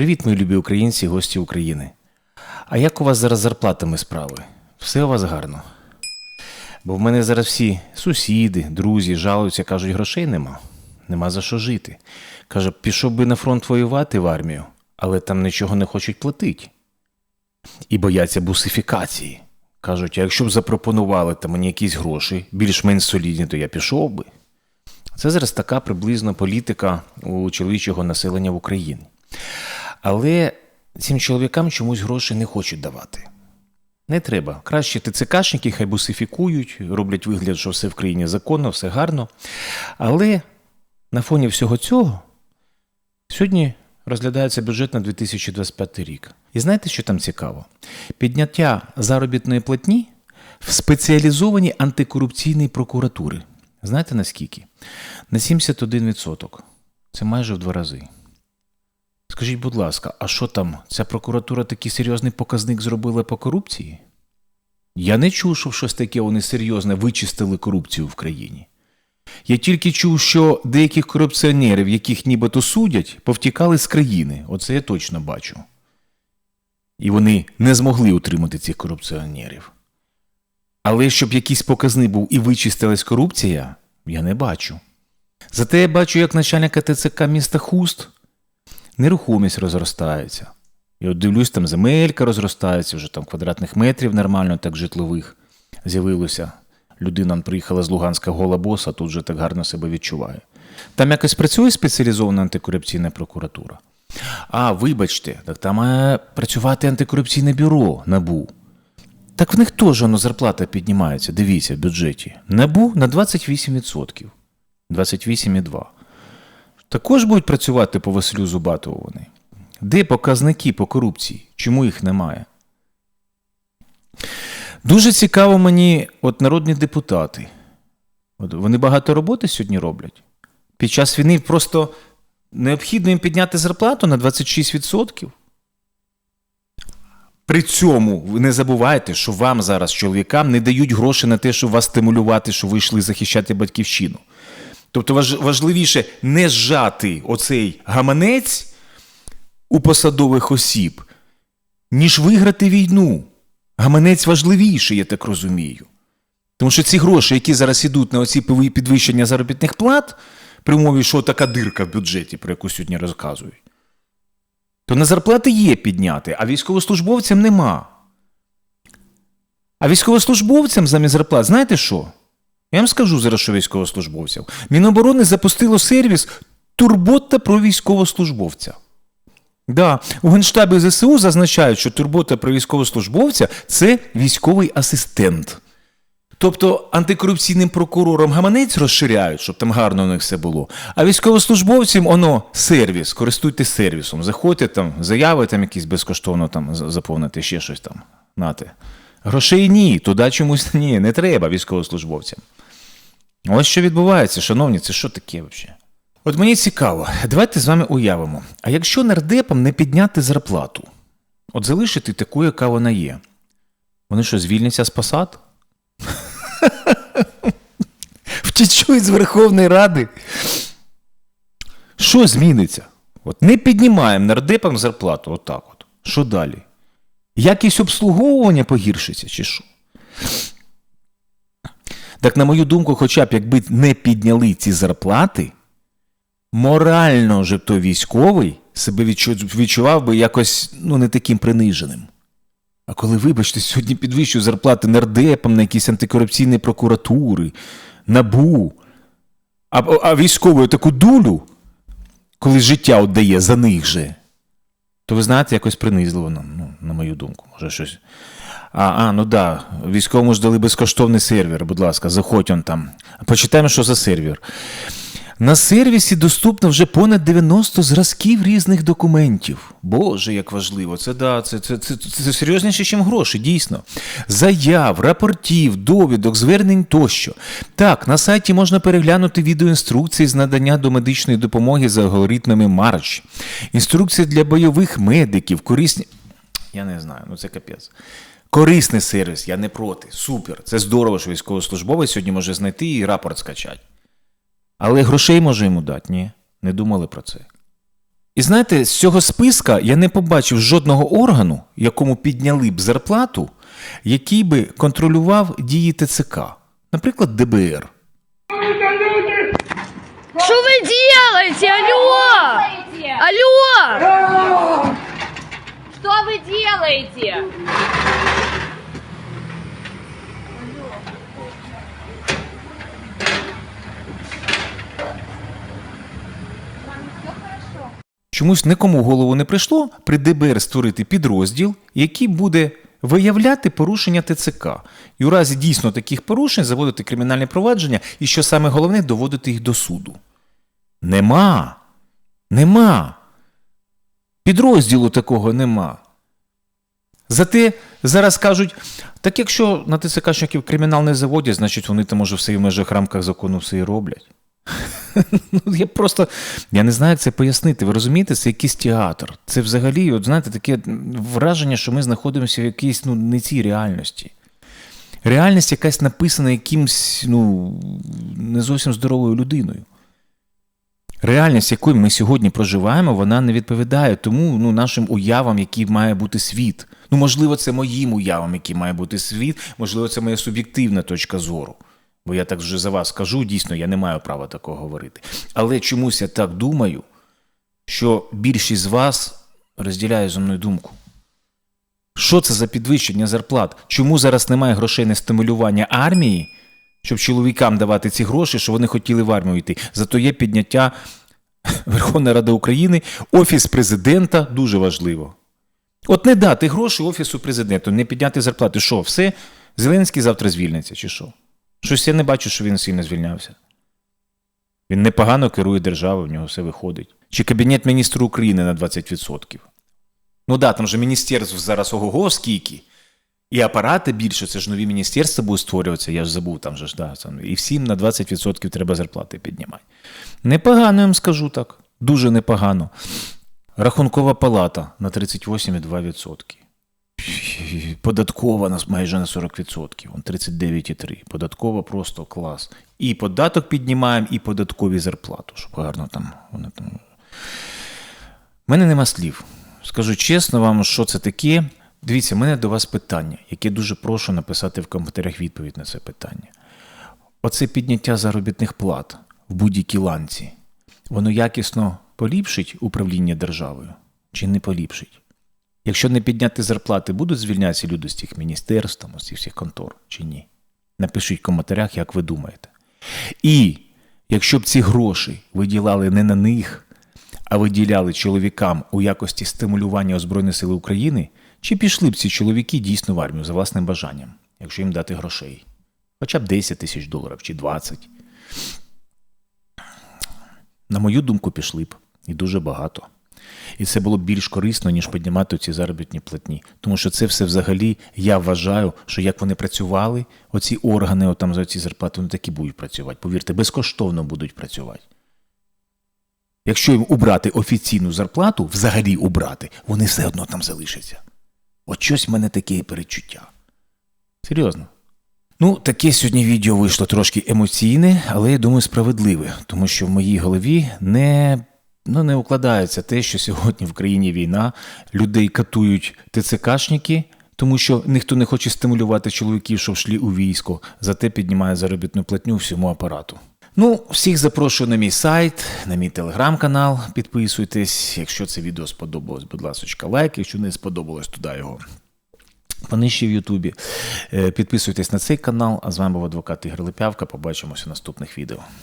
Привіт, мої любі українці, гості України. А як у вас зараз зарплатами справи? Все у вас гарно. Бо в мене зараз всі сусіди, друзі жалуються, кажуть, грошей нема, нема за що жити. Каже, пішов би на фронт воювати в армію, але там нічого не хочуть платити. І бояться бусифікації. Кажуть, а якщо б запропонували там мені якісь гроші, більш-менш солідні, то я пішов би. Це зараз така приблизно політика у чоловічого населення в Україні. Але цим чоловікам чомусь гроші не хочуть давати. Не треба. Краще ТЦКшники хай бусифікують, роблять вигляд, що все в країні законно, все гарно. Але на фоні всього цього сьогодні розглядається бюджет на 2025 рік. І знаєте, що там цікаво? Підняття заробітної платні в спеціалізованій антикорупційній прокуратури. Знаєте наскільки? На 71%. Це майже в два рази. Скажіть, будь ласка, а що там? Ця прокуратура такий серйозний показник зробила по корупції? Я не чув, що щось таке вони серйозне вичистили корупцію в країні. Я тільки чув, що деяких корупціонерів, яких нібито судять, повтікали з країни. Оце я точно бачу. І вони не змогли утримати цих корупціонерів. Але щоб якийсь показник був і вичистилась корупція, я не бачу. Зате я бачу, як начальника ТЦК міста Хуст нерухомість розростається. І от дивлюсь, там земелька розростається, вже там квадратних метрів нормально, так житлових з'явилося. Людина приїхала з Луганська гола боса, тут же так гарно себе відчуває. Там якось працює спеціалізована антикорупційна прокуратура. А, вибачте, так там має працювати антикорупційне бюро НАБУ. Так в них теж воно зарплата піднімається, дивіться, в бюджеті. НАБУ на 28%. 28,2%. Також будуть працювати по Василю Зубатову вони. Де показники по корупції? Чому їх немає? Дуже цікаво мені, от народні депутати. От вони багато роботи сьогодні роблять. Під час війни просто необхідно їм підняти зарплату на 26%. При цьому ви не забувайте, що вам зараз, чоловікам, не дають гроші на те, щоб вас стимулювати, щоб ви йшли захищати батьківщину. Тобто важливіше не зжати оцей гаманець у посадових осіб, ніж виграти війну. Гаманець важливіший, я так розумію. Тому що ці гроші, які зараз ідуть на оці підвищення заробітних плат, при умові, що така дирка в бюджеті, про яку сьогодні розказують, то на зарплати є підняти, а військовослужбовцям нема. А військовослужбовцям замість зарплат, знаєте що? Я вам скажу зараз, що військовослужбовцям. Міноборони запустило сервіс Турбота про військовослужбовця. Да, у Генштабі ЗСУ зазначають, що турбота про військовослужбовця це військовий асистент. Тобто антикорупційним прокурорам гаманець розширяють, щоб там гарно у них все було. А військовослужбовцям оно сервіс, користуйтесь сервісом. Заходьте там, заяви там якісь безкоштовно там заповнити, ще щось там. Нате. Грошей ні, туди чомусь ні, не треба військовослужбовцям. Ось що відбувається, шановні, це що таке взагалі? От мені цікаво, давайте з вами уявимо. А якщо нардепам не підняти зарплату, от залишити таку, яка вона є, вони що, звільняться з посад? Втічуть з Верховної Ради. Що зміниться? От не піднімаємо нардепам зарплату, отак от. Що далі? Якість обслуговування погіршиться, чи що? Так, на мою думку, хоча б якби не підняли ці зарплати, морально вже той військовий себе відчував би якось ну, не таким приниженим. А коли, вибачте, сьогодні підвищують зарплати нардепам на якісь антикорупційні прокуратури, набу, а, а військовою таку дулю, коли життя віддає за них же, то ви знаєте, якось принизливо, ну, на мою думку, може щось. А, а, ну да, військовому ж дали безкоштовний сервер, будь ласка, заходь он там. Почитаємо, що за сервер. На сервісі доступно вже понад 90 зразків різних документів. Боже, як важливо, це да, це, це, це, це, це серйозніше, ніж гроші, дійсно. Заяв, рапортів, довідок, звернень тощо. Так, на сайті можна переглянути відеоінструкції з надання до медичної допомоги за алгоритмами Марч, інструкції для бойових медиків, корисні. Я не знаю, ну це капець. Корисний сервіс, я не проти. Супер. Це здорово, що військовослужбовець сьогодні може знайти і рапорт скачати. Але грошей може йому дати? Ні. Не думали про це. І знаєте, з цього списка я не побачив жодного органу, якому підняли б зарплату, який би контролював дії ТЦК, наприклад, ДБР. Что вы делаете? Алло! Алло! Что вы делаете? Чомусь нікому в голову не прийшло при ДБР створити підрозділ, який буде виявляти порушення ТЦК. І у разі дійсно таких порушень заводити кримінальне провадження і, що саме головне, доводити їх до суду. Нема. Нема. Підрозділу такого нема. Зате зараз кажуть, так якщо на ТЦКшників кримінал не заводять, значить вони там може все в межах рамках закону все і роблять. Ну, я просто я не знаю, як це пояснити. Ви розумієте, це якийсь театр. Це взагалі, от знаєте, таке враження, що ми знаходимося в якійсь ну, не цій реальності. Реальність якась написана якимсь ну, не зовсім здоровою людиною. Реальність, якою ми сьогодні проживаємо, вона не відповідає тому ну, нашим уявам, який має бути світ. Ну, можливо, це моїм уявам, який має бути світ, можливо, це моя суб'єктивна точка зору. Бо я так вже за вас кажу, дійсно, я не маю права такого говорити. Але чомусь я так думаю, що більшість з вас розділяє зі мною думку. Що це за підвищення зарплат? Чому зараз немає грошей на стимулювання армії, щоб чоловікам давати ці гроші, що вони хотіли в армію йти? Зато є підняття Верховної Ради України, Офіс президента дуже важливо. От не дати гроші Офісу президенту, не підняти зарплати. Що, все? Зеленський завтра звільниться, чи що? Щось я не бачу, що він сильно звільнявся. Він непогано керує державою, в нього все виходить. Чи Кабінет міністрів України на 20%. Ну да, там же міністерств зараз ого-го скільки. І апарати більше, це ж нові міністерства будуть створюватися, я ж забув там же ж, да, там, і всім на 20% треба зарплати піднімати. Непогано, я вам скажу так. Дуже непогано. Рахункова палата на 38,2%. Податкова на майже на 40%, он 39,3%. Податкова просто клас. І податок піднімаємо, і податкові зарплату, щоб гарно там. Вони там. Мене нема слів. Скажу чесно вам, що це таке. Дивіться, в мене до вас питання, яке дуже прошу написати в коментарях відповідь на це питання. Оце підняття заробітних плат в будь-якій ланці, воно якісно поліпшить управління державою чи не поліпшить? Якщо не підняти зарплати, будуть звільнятися люди з цих міністерств, з цих всіх контор чи ні? Напишіть в коментарях, як ви думаєте. І якщо б ці гроші виділяли не на них, а виділяли чоловікам у якості стимулювання Збройних сил України, чи пішли б ці чоловіки дійсно в армію за власним бажанням, якщо їм дати грошей? Хоча б 10 тисяч доларів чи 20. На мою думку, пішли б. І дуже багато. І це було більш корисно, ніж піднімати ці заробітні платні. Тому що це все взагалі, я вважаю, що як вони працювали, оці органи, отам за ці зарплати, вони такі будуть працювати. Повірте, безкоштовно будуть працювати. Якщо їм убрати офіційну зарплату, взагалі убрати, вони все одно там залишаться. От щось в мене таке перечуття. Серйозно. Ну, таке сьогодні відео вийшло трошки емоційне, але я думаю, справедливе, тому що в моїй голові не, ну, не укладається те, що сьогодні в країні війна, людей катують ТЦКшники, тому що ніхто не хоче стимулювати чоловіків, щоб йшли у військо, зате піднімає заробітну платню всьому апарату. Ну, всіх запрошую на мій сайт, на мій телеграм-канал. Підписуйтесь. Якщо це відео сподобалось, будь ласка, лайк. Якщо не сподобалось, туди його понижче в Ютубі. Е, Підписуйтесь на цей канал. А з вами був адвокат Ігор Липявка. Побачимося в наступних відео.